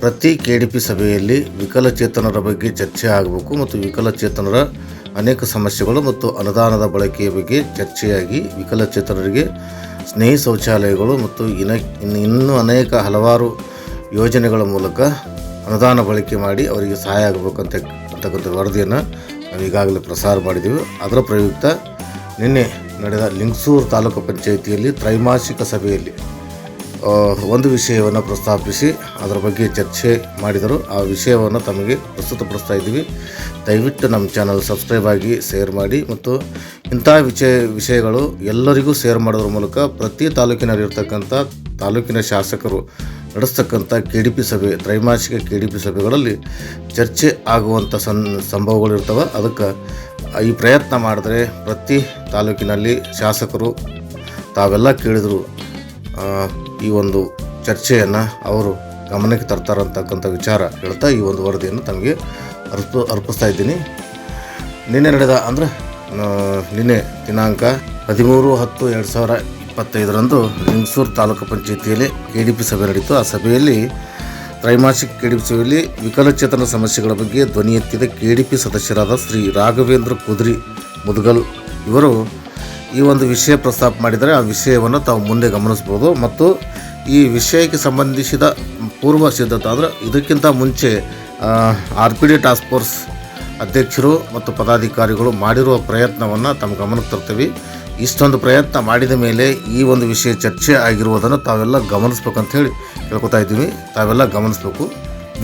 ಪ್ರತಿ K D P ಸಭೆಯಲ್ಲಿ ವಿಕಲಚೇತನರ ಬಗ್ಗೆ ಚರ್ಚೆ ಆಗಬೇಕು ಮತ್ತು ವಿಕಲಚೇತನರ ಅನೇಕ ಸಮಸ್ಯೆಗಳು ಮತ್ತು ಅನುದಾನದ ಬಳಕೆಯ ಬಗ್ಗೆ ಚರ್ಚೆಯಾಗಿ ವಿಕಲಚೇತನರಿಗೆ ಸ್ನೇಹಿ ಶೌಚಾಲಯಗಳು ಮತ್ತು ಇನ ಇನ್ನು ಅನೇಕ ಹಲವಾರು ಯೋಜನೆಗಳ ಮೂಲಕ ಅನುದಾನ ಬಳಕೆ ಮಾಡಿ ಅವರಿಗೆ ಸಹಾಯ ಆಗಬೇಕಂತ ಅಂತಕ್ಕಂಥ ವರದಿಯನ್ನು ನಾವು ಈಗಾಗಲೇ ಪ್ರಸಾರ ಮಾಡಿದ್ದೀವಿ ಅದರ ಪ್ರಯುಕ್ತ ನಿನ್ನೆ ನಡೆದ ಲಿಂಗ್ಸೂರು ತಾಲೂಕು ಪಂಚಾಯಿತಿಯಲ್ಲಿ ತ್ರೈಮಾಸಿಕ ಸಭೆಯಲ್ಲಿ ಒಂದು ವಿಷಯವನ್ನು ಪ್ರಸ್ತಾಪಿಸಿ ಅದರ ಬಗ್ಗೆ ಚರ್ಚೆ ಮಾಡಿದರು. ಆ ವಿಷಯವನ್ನು ತಮಗೆ ಪ್ರಸ್ತುತಪಡಿಸ್ತಾ ಇದ್ದೀವಿ. ದಯವಿಟ್ಟು ನಮ್ಮ ಚಾನಲ್ ಸಬ್ಸ್ಕ್ರೈಬ್ ಆಗಿ, ಶೇರ್ ಮಾಡಿ ಮತ್ತು ಇಂಥ ವಿಷಯ ವಿಷಯಗಳು ಎಲ್ಲರಿಗೂ ಶೇರ್ ಮಾಡೋದ್ರ ಮೂಲಕ ಪ್ರತಿ ತಾಲೂಕಿನಲ್ಲಿರ್ತಕ್ಕಂಥ ತಾಲೂಕಿನ ಶಾಸಕರು ನಡೆಸ್ತಕ್ಕಂಥ ಕೆ ಡಿ ಪಿ ಸಭೆ, ತ್ರೈಮಾಸಿಕ ಕೆ ಡಿ ಪಿ ಸಭೆಗಳಲ್ಲಿ ಚರ್ಚೆ ಆಗುವಂಥ ಸನ್ ಸಂಭವಗಳಿರ್ತವೆ ಅದಕ್ಕೆ ಈ ಪ್ರಯತ್ನ ಮಾಡಿದ್ರೆ ಪ್ರತಿ ತಾಲೂಕಿನಲ್ಲಿ ಶಾಸಕರು ತಾವೆಲ್ಲ ಕೇಳಿದರು. ಈ ಒಂದು ಚರ್ಚೆಯನ್ನು ಅವರು ಗಮನಕ್ಕೆ ತರ್ತಾರಂತಕ್ಕಂಥ ವಿಚಾರ ಹೇಳ್ತಾ ಈ ಒಂದು ವರದಿಯನ್ನು ತಮಗೆ ಅರ್ಪ, ಅರ್ಪಿಸ್ತಾ ಇದ್ದೀನಿ. ನಿನ್ನೆ ನಡೆದ ಅಂದರೆ ನಿನ್ನೆ ದಿನಾಂಕ ಹದಿಮೂರು ಹತ್ತು ಎರಡು ಸಾವಿರ ಇಪ್ಪತ್ತೈದರಂದು ಲಿಂಗಸೂರು ತಾಲೂಕು ಪಂಚಾಯಿತಿಯಲ್ಲಿ ಕೆ ಡಿ ಪಿ ಸಭೆ ನಡೆಯಿತು ಆ ಸಭೆಯಲ್ಲಿ ತ್ರೈಮಾಸಿಕ ಕೆ ಡಿ ಪಿ ಸಭೆಯಲ್ಲಿ ವಿಕಲಚೇತನ ಸಮಸ್ಯೆಗಳ ಬಗ್ಗೆ ಧ್ವನಿ ಎತ್ತಿದ ಕೆ ಡಿ ಪಿ ಸದಸ್ಯರಾದ ಶ್ರೀ ರಾಘವೇಂದ್ರ ಕುದ್ರಿ ಮುದ್ಗಲ್ ಇವರು ಈ ಒಂದು ವಿಷಯ ಪ್ರಸ್ತಾಪ ಮಾಡಿದರೆ ಆ ವಿಷಯವನ್ನು ತಾವು ಮುಂದೆ ಗಮನಿಸ್ಬೋದು. ಮತ್ತು ಈ ವಿಷಯಕ್ಕೆ ಸಂಬಂಧಿಸಿದ ಪೂರ್ವ ಸಿದ್ಧತೆ ಅಂದರೆ ಇದಕ್ಕಿಂತ ಮುಂಚೆ R P D task force ಅಧ್ಯಕ್ಷರು ಮತ್ತು ಪದಾಧಿಕಾರಿಗಳು ಮಾಡಿರುವ ಪ್ರಯತ್ನವನ್ನು ತಮ್ಮ ಗಮನಕ್ಕೆ ತರ್ತೀವಿ. ಇಷ್ಟೊಂದು ಪ್ರಯತ್ನ ಮಾಡಿದ ಮೇಲೆ ಈ ಒಂದು ವಿಷಯ ಚರ್ಚೆ ಆಗಿರುವುದನ್ನು ತಾವೆಲ್ಲ ಗಮನಿಸ್ಬೇಕಂತ ಹೇಳಿ ಕೇಳ್ಕೊತಾ ಇದ್ದೀವಿ. ತಾವೆಲ್ಲ ಗಮನಿಸಬೇಕು.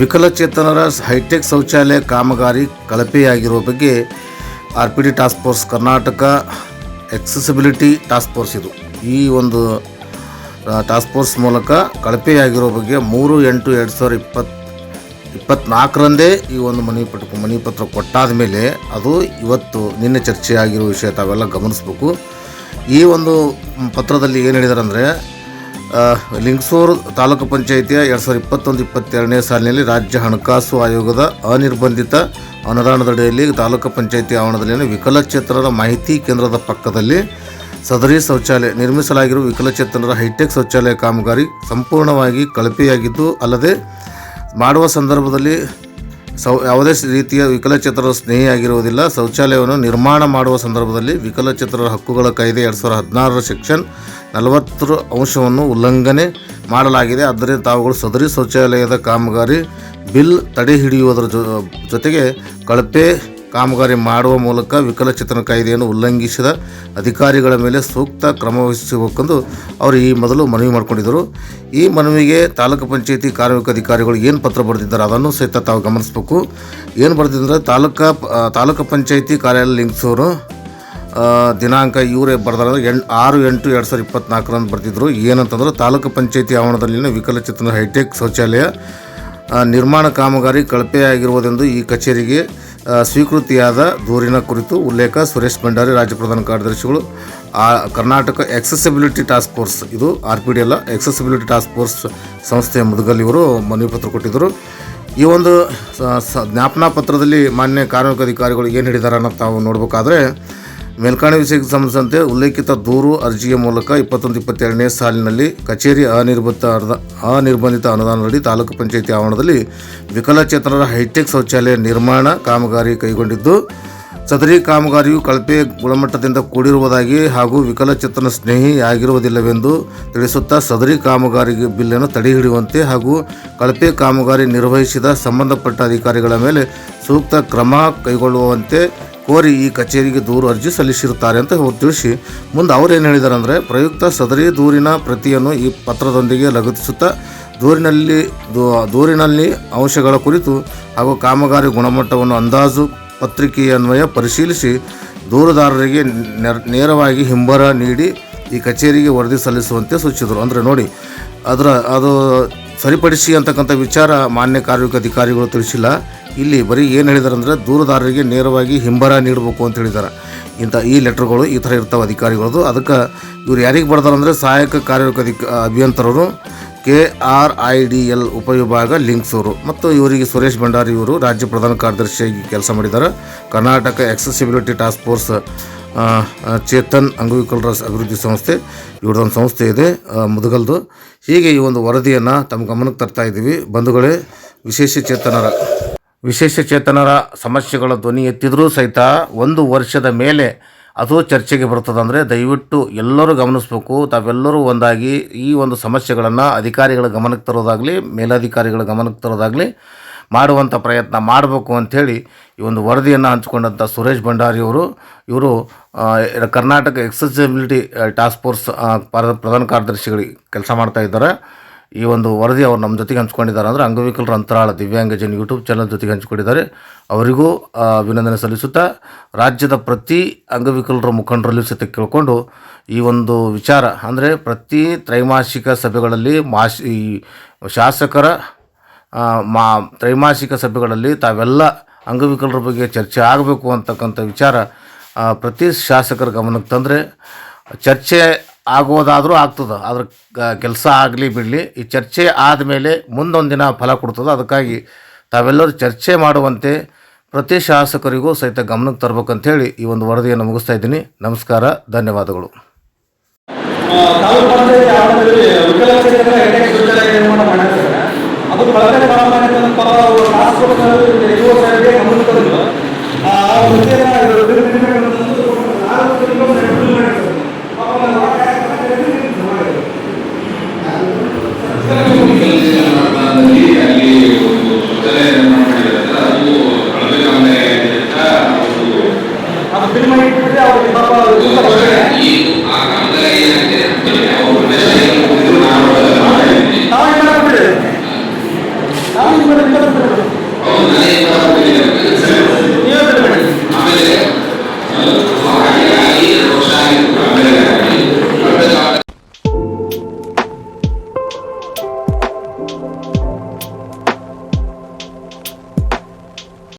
ವಿಕಲಚೇತನರ ಹೈಟೆಕ್ ಶೌಚಾಲಯ ಕಾಮಗಾರಿ ಕಳಪೆಯಾಗಿರುವ ಬಗ್ಗೆ R P D task force Karnataka accessibility task force ಇದು. ಈ ಒಂದು ಟಾಸ್ಕ್ ಫೋರ್ಸ್ ಮೂಲಕ ಕಳಪೆಯಾಗಿರೋ ಬಗ್ಗೆ ಮೂರು, ಎಂಟು, ಎರಡು ಸಾವಿರದ ಇಪ್ಪತ್ತು ಇಪ್ಪತ್ನಾಲ್ಕರಂದೇ ಈ ಒಂದು ಮನವಿ ಪತ್ರ ಮನವಿ ಪತ್ರ ಕೊಟ್ಟಾದ ಮೇಲೆ ಅದು ಇವತ್ತು ನಿನ್ನೆ ಚರ್ಚೆಯಾಗಿರೋ ವಿಷಯ ತಾವೆಲ್ಲ ಗಮನಿಸಬೇಕು. ಈ ಒಂದು ಪತ್ರದಲ್ಲಿ ಏನು ಹೇಳಿದಾರೆ ಅಂದರೆ ಲಿಂಗಸೂರು ತಾಲೂಕು ಪಂಚಾಯಿತಿಯ ಎರಡು ಸಾವಿರದ ಇಪ್ಪತ್ತೊಂದು, ಇಪ್ಪತ್ತೆರಡನೇ ಸಾಲಿನಲ್ಲಿ ರಾಜ್ಯ ಹಣಕಾಸು ಆಯೋಗದ ಅನಿರ್ಬಂಧಿತ ಅನುದಾನದಡಿಯಲ್ಲಿ ತಾಲೂಕು ಪಂಚಾಯಿತಿ ಆವರಣದಲ್ಲಿ ವಿಕಲಚೇತನರ ಮಾಹಿತಿ ಕೇಂದ್ರದ ಪಕ್ಕದಲ್ಲಿ ಸದರಿ ಶೌಚಾಲಯ ನಿರ್ಮಿಸಲಾಗಿರುವ ವಿಕಲಚೇತನರ ಹೈಟೆಕ್ ಶೌಚಾಲಯ ಕಾಮಗಾರಿ ಸಂಪೂರ್ಣವಾಗಿ ಕಳಪೆಯಾಗಿದ್ದು, ಅಲ್ಲದೆ ಮಾಡುವ ಸಂದರ್ಭದಲ್ಲಿ ಸೌ, ಯಾವುದೇ ರೀತಿಯ ವಿಕಲಚೇತನರ ಸ್ನೇಹಿಯಾಗಿರುವುದಿಲ್ಲ. ಶೌಚಾಲಯವನ್ನು ನಿರ್ಮಾಣ ಮಾಡುವ ಸಂದರ್ಭದಲ್ಲಿ ವಿಕಲಚೇತನರ ಹಕ್ಕುಗಳ ಕಾಯ್ದೆ ಎರಡು ಸಾವಿರದ ಹದಿನಾರರ ಸೆಕ್ಷನ್ ನಲವತ್ತರ ಅಂಶವನ್ನು ಉಲ್ಲಂಘನೆ ಮಾಡಲಾಗಿದೆ. ಆದ್ದರಿಂದ ತಾವುಗಳು ಸದರಿ ಶೌಚಾಲಯದ ಕಾಮಗಾರಿ ಬಿಲ್ ತಡೆ ಹಿಡಿಯುವುದರ ಜೊತೆಗೆ ಕಳಪೆ ಕಾಮಗಾರಿ ಮಾಡುವ ಮೂಲಕ ವಿಕಲಚೇತನ ಕಾಯ್ದೆಯನ್ನು ಉಲ್ಲಂಘಿಸಿದ ಅಧಿಕಾರಿಗಳ ಮೇಲೆ ಸೂಕ್ತ ಕ್ರಮ ವಹಿಸಬೇಕೆಂದು ಅವರು ಈ ಮೊದಲು ಮನವಿ ಮಾಡಿಕೊಂಡಿದ್ದರು. ಈ ಮನವಿಗೆ ತಾಲೂಕು ಪಂಚಾಯಿತಿ ಕಾರ್ಮಿಕ ಅಧಿಕಾರಿಗಳು ಏನು ಪತ್ರ ಬರೆದಿದ್ದಾರೆ ಅದನ್ನು ಸಹಿತ ತಾವು ಗಮನಿಸಬೇಕು. ಏನು ಬರೆದಿದ್ದಾರೆ? ತಾಲೂಕಾ ತಾಲೂಕು ಪಂಚಾಯಿತಿ ಕಾರ್ಯಾಲಯ ಲಿಂಗಸೂರು ಆ, ದಿನಾಂಕ ಇವರೇ ಬರ್ದಾರ ಎಂಟು ಆರು, ಎಂಟು, ಎರಡು ಸಾವಿರದ ಇಪ್ಪತ್ನಾಲ್ಕರಂದು ಬರ್ತಿದ್ರು. ಏನಂತಂದ್ರೆ ತಾಲೂಕು ಪಂಚಾಯತಿ ಆವರಣದಲ್ಲಿನ ವಿಕಲಚೇತನ ಹೈಟೆಕ್ ಶೌಚಾಲಯ ನಿರ್ಮಾಣ ಕಾಮಗಾರಿ ಕಳಪೆಯಾಗಿರುವುದೆಂದು ಈ ಕಚೇರಿಗೆ ಸ್ವೀಕೃತಿಯಾದ ದೂರಿನ ಕುರಿತು ಉಲ್ಲೇಖ ಸುರೇಶ್ ಭಂಡಾರಿ, ರಾಜ್ಯ ಪ್ರಧಾನ ಕಾರ್ಯದರ್ಶಿಗಳು, ಆ, ಕರ್ನಾಟಕ ಎಕ್ಸೆಸಿಬಿಲಿಟಿ ಟಾಸ್ಕ್ ಫೋರ್ಸ್ ಇದು ಆರ್ ಪಿ ಡಿ ಅಲ್ಲ ಎಕ್ಸೆಸಿಬಿಲಿಟಿ ಟಾಸ್ಕ್ ಫೋರ್ಸ್ ಸಂಸ್ಥೆಯ ಮುದುಗಲ್ ಇವರು ಮನವಿ ಪತ್ರ ಕೊಟ್ಟಿದ್ದರು. ಈ ಒಂದು ಜ್ಞಾಪನಾ ಪತ್ರದಲ್ಲಿ ಮಾನ್ಯ ಕಾರ್ಮಿಕ ಅಧಿಕಾರಿಗಳು ಏನು ಹೇಳಿದ್ದಾರೆ ಅನ್ನೋದು ತಾವು ನೋಡಬೇಕಾದ್ರೆ ಮೇಲ್ಕಾಣೆ ವಿಷಯಕ್ಕೆ ಸಂಬಂಧಿಸಿದಂತೆ ಉಲ್ಲೇಖಿತ ದೂರು ಅರ್ಜಿಯ ಮೂಲಕ ಇಪ್ಪತ್ತೊಂದು, ಇಪ್ಪತ್ತೆರಡನೇ ಸಾಲಿನಲ್ಲಿ ಕಚೇರಿ ಅನಿರ್ಬಂಧಿತ ಅನಿರ್ಬಂಧಿತ ಅನುದಾನದಡಿ ತಾಲೂಕು ಪಂಚಾಯಿತಿ ಆವರಣದಲ್ಲಿ ವಿಕಲಚೇತನರ ಹೈಟೆಕ್ ಶೌಚಾಲಯ ನಿರ್ಮಾಣ ಕಾಮಗಾರಿ ಕೈಗೊಂಡಿದ್ದು ಸದರಿ ಕಾಮಗಾರಿಯು ಕಳಪೆ ಗುಣಮಟ್ಟದಿಂದ ಕೂಡಿರುವುದಾಗಿ ಹಾಗೂ ವಿಕಲಚೇತನ ಸ್ನೇಹಿ ಆಗಿರುವುದಿಲ್ಲವೆಂದು ತಿಳಿಸುತ್ತಾ ಸದರಿ ಕಾಮಗಾರಿಗೆ ಬಿಲ್ಲನ್ನು ತಡೆ ಹಿಡಿಯುವಂತೆ ಹಾಗೂ ಕಳಪೆ ಕಾಮಗಾರಿ ನಿರ್ವಹಿಸಿದ ಸಂಬಂಧಪಟ್ಟ ಅಧಿಕಾರಿಗಳ ಮೇಲೆ ಸೂಕ್ತ ಕ್ರಮ ಕೈಗೊಳ್ಳುವಂತೆ ಕೋರಿ ಈ ಕಚೇರಿಗೆ ದೂರು ಅರ್ಜಿ ಸಲ್ಲಿಸಿರುತ್ತಾರೆ ಅಂತ ತಿಳಿಸಿ, ಮುಂದೆ ಅವರೇನು ಹೇಳಿದ್ದಾರೆ ಅಂದರೆ ಪ್ರಯುಕ್ತ ಸದರಿ ದೂರಿನ ಪ್ರತಿಯನ್ನು ಈ ಪತ್ರದೊಂದಿಗೆ ಲಗತ್ತಿಸುತ್ತಾ, ದೂರಿನಲ್ಲಿ ದೂರಿನಲ್ಲಿ ಅಂಶಗಳ ಕುರಿತು ಹಾಗೂ ಕಾಮಗಾರಿ ಗುಣಮಟ್ಟವನ್ನು ಅಂದಾಜು ಪತ್ರಿಕೆಯನ್ವಯ ಪರಿಶೀಲಿಸಿ, ದೂರುದಾರರಿಗೆ ನೇರವಾಗಿ ಹಿಂಬರ ನೀಡಿ ಈ ಕಚೇರಿಗೆ ವರದಿ ಸಲ್ಲಿಸುವಂತೆ ಸೂಚಿಸಿದರು. ಅಂದರೆ ನೋಡಿ ಅದರ ಅದು ಸರಿಪಡಿಸಿ ಅಂತಕ್ಕಂಥ ವಿಚಾರ ಮಾನ್ಯ ಕಾರ್ಮಿಕ ಅಧಿಕಾರಿಗಳು ತಿಳಿಸಿಲ್ಲ. ಇಲ್ಲಿ ಬರೀ ಏನು ಹೇಳಿದಾರೆ ಅಂದರೆ ದೂರದಾರರಿಗೆ ನೇರವಾಗಿ ಹಿಂಬರ ನೀಡಬೇಕು ಅಂತ ಹೇಳಿದ್ದಾರೆ ಇಂಥ ಈ ಲೆಟ್ರ್ಗಳು ಈ ಥರ ಇರ್ತಾವೆ ಅಧಿಕಾರಿಗಳದು ಅದಕ್ಕೆ ಇವ್ರು ಯಾರಿಗೆ ಬರ್ತಾರೆ ಅಂದರೆ ಸಹಾಯಕ ಕಾರ್ಮಿಕ ಅಧಿಕ ಅಭಿಯಂತರರು, K R I D L ಉಪವಿಭಾಗ ಲಿಂಕ್ಸೂರು ಮತ್ತು ಇವರಿಗೆ ಸುರೇಶ್ ಭಂಡಾರಿ ಇವರು ರಾಜ್ಯ ಪ್ರಧಾನ ಕಾರ್ಯದರ್ಶಿಯಾಗಿ ಕೆಲಸ ಮಾಡಿದ್ದಾರೆ Karnataka accessibility task force Chetan ಅಂಗವಿಕಲರ ಅಭಿವೃದ್ಧಿ ಸಂಸ್ಥೆ ಇವ್ರದ್ದೊಂದು ಸಂಸ್ಥೆ ಇದೆ ಮುದಗಲ್ದು. ಹೀಗೆ ಈ ಒಂದು ವರದಿಯನ್ನು ತಮ್ಮ ಗಮನಕ್ಕೆ ತರ್ತಾ ಇದ್ದೀವಿ. ಬಂಧುಗಳೇ, ವಿಶೇಷ ಚೇತನರ ವಿಶೇಷ ಚೇತನರ ಸಮಸ್ಯೆಗಳ ಧ್ವನಿ ಎತ್ತಿದರೂ ಸಹಿತ ಒಂದು ವರ್ಷದ ಮೇಲೆ ಅದು ಚರ್ಚೆಗೆ ಬರ್ತದೆ ಅಂದರೆ ದಯವಿಟ್ಟು ಎಲ್ಲರೂ ಗಮನಿಸಬೇಕು. ತಾವೆಲ್ಲರೂ ಒಂದಾಗಿ ಈ ಒಂದು ಸಮಸ್ಯೆಗಳನ್ನು ಅಧಿಕಾರಿಗಳ ಗಮನಕ್ಕೆ ತರೋದಾಗಲಿ, ಮೇಲಾಧಿಕಾರಿಗಳ ಗಮನಕ್ಕೆ ತರೋದಾಗಲಿ ಮಾಡುವಂಥ ಪ್ರಯತ್ನ ಮಾಡಬೇಕು ಅಂಥೇಳಿ ಈ ಒಂದು ವರದಿಯನ್ನು ಹಂಚಿಕೊಂಡಂಥ ಸುರೇಶ್ ಭಂಡಾರಿಯವರು ಇವರು ಕರ್ನಾಟಕ ಎಕ್ಸೆಸಿಬಿಲಿಟಿ ಟಾಸ್ಕ್ ಫೋರ್ಸ್ ಪ್ರಧಾನ ಕಾರ್ಯದರ್ಶಿಗಳಿಗೆ ಕೆಲಸ ಮಾಡ್ತಾ ಇದ್ದಾರೆ. ಈ ಒಂದು ವರದಿ ಅವರು ನಮ್ಮ ಜೊತೆಗೆ ಹಂಚ್ಕೊಂಡಿದ್ದಾರೆ ಅಂದರೆ ಅಂಗವಿಕಲರ ಅಂತರಾಳ ದಿವ್ಯಾಂಗಜನ್ ಯೂಟ್ಯೂಬ್ ಚಾನಲ್ ಜೊತೆಗೆ ಹಂಚಿಕೊಂಡಿದ್ದಾರೆ. ಅವರಿಗೂ ಅಭಿನಂದನೆ ಸಲ್ಲಿಸುತ್ತಾ ರಾಜ್ಯದ ಪ್ರತಿ ಅಂಗವಿಕಲರ ಮುಖಂಡರಲ್ಲೂ ಸಹಿತ ಕೇಳಿಕೊಂಡು ಈ ಒಂದು ವಿಚಾರ ಅಂದರೆ ಪ್ರತಿ ತ್ರೈಮಾಸಿಕ ಸಭೆಗಳಲ್ಲಿ ಮಾಶ್, ಈ ಶಾಸಕರ ಮಾ, ತ್ರೈಮಾಸಿಕ ಸಭೆಗಳಲ್ಲಿ ತಾವೆಲ್ಲ ಅಂಗವಿಕಲರ ಬಗ್ಗೆ ಚರ್ಚೆ ಆಗಬೇಕು ಅಂತಕ್ಕಂಥ ವಿಚಾರ ಪ್ರತಿ ಶಾಸಕರ ಗಮನಕ್ಕೆ ತಂದರೆ ಚರ್ಚೆ ಆಗೋದಾದರೂ ಆಗ್ತದೆ ಅದ್ರ ಕೆಲಸ ಆಗಲಿ ಬಿಡಲಿ, ಈ ಚರ್ಚೆ ಆದಮೇಲೆ ಮುಂದೊಂದು ದಿನ ಫಲ ಕೊಡ್ತದೆ. ಅದಕ್ಕಾಗಿ ತಾವೆಲ್ಲರೂ ಚರ್ಚೆ ಮಾಡುವಂತೆ ಪ್ರತಿ ಶಾಸಕರಿಗೂ ಸಹಿತ ಗಮನಕ್ಕೆ ತರಬೇಕಂತೇಳಿ ಈ ಒಂದು ವರದಿಯನ್ನು ಮುಗಿಸ್ತಾ ಇದ್ದೀನಿ. ನಮಸ್ಕಾರ, ಧನ್ಯವಾದಗಳು. ಅದು ಕಳಪೆ ಪರಮಾಣಿ ಟಾಸ್ಕ್ ಫೋರ್ಸ್ ಯುವ ಸೇವೆಗೆ ಗಮನ